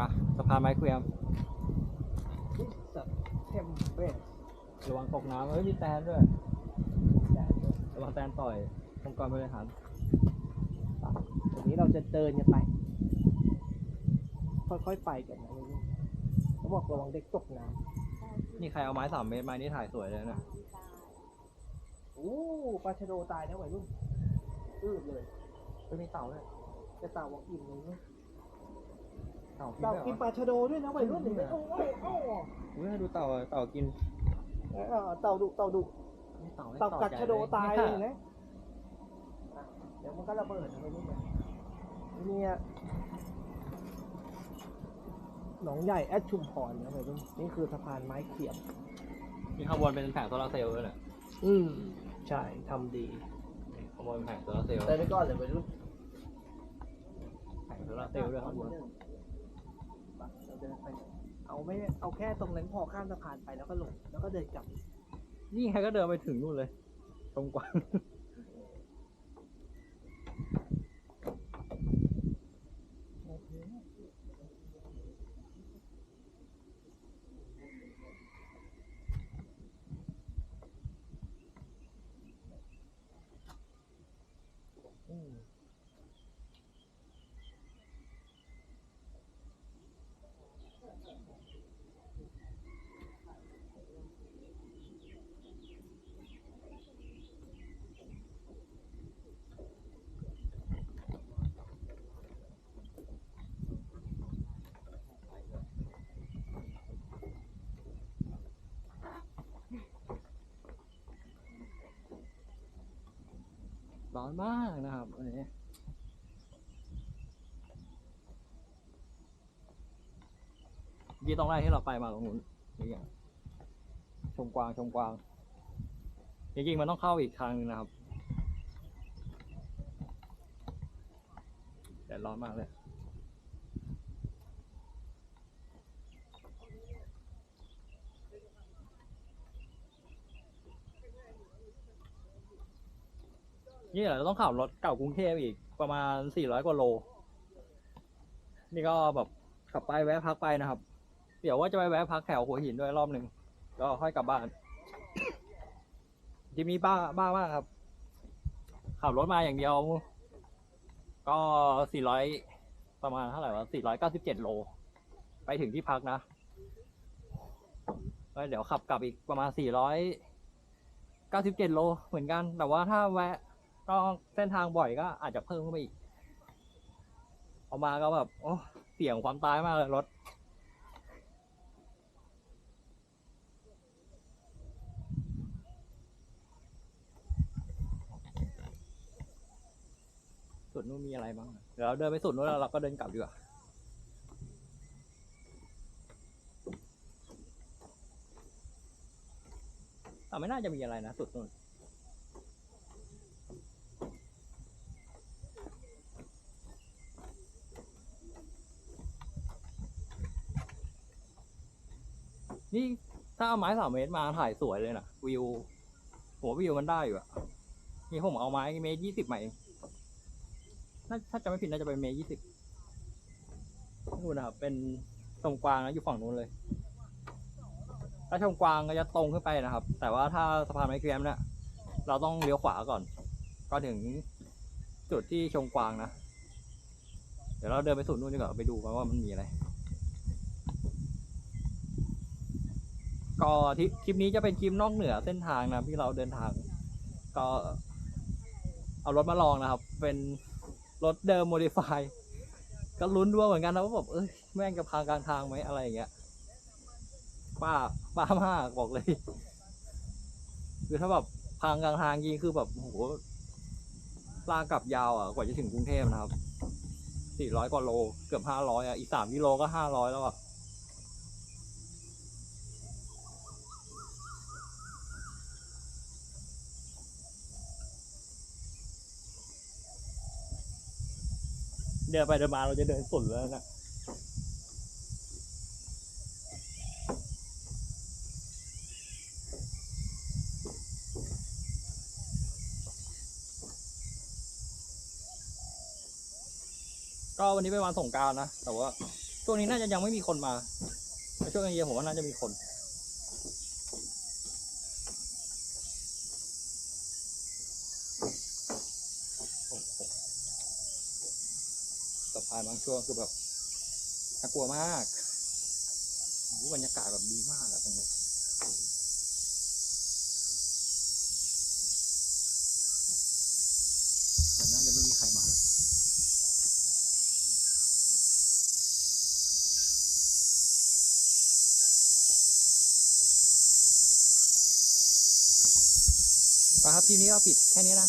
มาสะพานไม้เคลียมสัตว์เข้มเบ้ระวังตกน้ำเฮ้ยมีแตนด้วยแดดด้วยระวังแตนต่อยองค์กรบริหารวันนี้เราจะเดินกันไป ค่อยๆไปกันนะลูกเขาบอกระวังเด็กตกน้นี่ใครเอาไม้สามเมตรไม้นี่ถ่ายสวยเลยนะำโอ้ปลาชะโดตายนะวัยรุ่นอืดเลย ไม่มีเต่าเลยจะตาวอกอินเลยนะ เต่ากินเต่าด้วยเหรกินอปลาชะโดด้วยนะวัยรุ่นเห็นไหมโอ้โหโอ้โหอุ้ยให้ดูเต่าอะเต่ากินเออเต่าดุเต่าดุนี่เต่าเต่ากัดชะโดตายเลยนะนะอะเดี๋ยวมันก็ระเบิดนะวัยรุ่นนะเนี่ยหนองใหญ่แอดชุมพรนะวัยรุ่นนี่คือสะพานไม้เขียมมีข้างบนเป็นแผงโซลาร์เซลล์ด้วยเนี่ยอืมใช่ทำดี ข้างบนเป็นแผงโซลาร์เซลล์เดินไปก่อนเลยวัยรุ่นแผงโซลาร์เซลล์ด้วยข้างบน เดินไป เอาไม่เอาแค่ตรงนั้นพอข้ามสะพานไปแล้วก็ลงแล้วก็เดินกลับ นี่ใครก็เดินไปถึงนู่นเลย ตรงกวาง อืม ร้อนมากนะครับอันนี้ยี่ต้องไล่ให้เราไปมาตรงนู้นนี่ไงชมกวางชมกวางจริงๆมันต้องเข้าอีกทางนึงนะครับแต่ร้อนมากเลย นี่เราต้องขับรถเก่ากรุงเทพอีกประมาณ400กว่าโล นี่ก็แบบขับไปแวะพักไปนะครับ เดี๋ยวว่าจะไปแวะพักแถวหัวหินด้วยรอบหนึ่งก็ค่อยกลับบ้าน ที่มีบ้าบ้ามากครับ ขับรถมาอย่างเดียว ก็400ประมาณเท่าไหร่วะ497โล ไปถึงที่พักนะเดี๋ยวขับกลับอีกประมาณ497โลเหมือนกัน แต่ว่าถ้าแวะ ก็เส้นทางบ่อยก็อาจจะเพิ่มขึ้นไปอีกออกมาก็แบบโอ้เสี่ยงความตายมากเลยรถสุดนู้นมีอะไรบ้าง เดี๋ยวเราเดินไปสุดนู้นแล้วเราก็เดินกลับดีกว่าอ่ไม่น่าจะมีอะไรนะ สุดนู้น นี่ถ้าเอาไม้สามเมตรมาถ่ายสวยเลยนะวิวหัววิวมันได้อยู่อะนี่ผมเอาไม้เมตรยี่สิบมาเองน่าถ้าจะไม่ผิดน่าจะเป็นเมตรยี่สิบนู่นนะครับเป็นชมกวางนะอยู่ฝั่งนู้นเลย ถ้าชมกวางก็จะตรงขึ้นไปนะครับ แต่ว่าถ้าสะพานไม้เกรียมเนี่ยเราต้องเลี้ยวขวาก่อน ก็ถึงจุดที่ชมกวางนะ เดี๋ยวเราเดินไปสุดนู่นดีกว่าไปดูกันว่ามันมีอะไร ก็ที่คลิปนี้จะเป็นคลิปนอกเหนือเส้นทางนะที่เราเดินทาง ก็เอารถมาลองนะครับ เป็นรถเดิมโมดิฟายก็ลุ้นด้วยเหมือนกันนะว่าแบบเอ้ยแม่งจะพังกลางทางไหมอะไรอย่างเงี้ยป้าป้ามากบอกเลยคือถ้าแบบพังกลางทางจริงคือแบบโอ้โหลากกลับยาวอะกว่าจะถึงกรุงเทพนะครับสี่ร้อยกว่าโล เกือบห้าร้อยอะอีกสามกิโลก็ห้าร้อยแล้วอะ เดินไปเดินมาเราจะเดินสุดแล้วนะก็วันนี้เป็นวันสงการนะ แต่ว่าช่วงนี้น่าจะยังไม่มีคนมาช่วงเย็นผมว่าน่าจะมีคน โอ้โหสะพานบางช่วงคือแบบน่ากลัวมากโอ้บรรยากาศแบบดีมากอะตรงนี้แต่น่าจะไม่มีใครมาครับทีนี้ก็ปิดแค่นี้นะ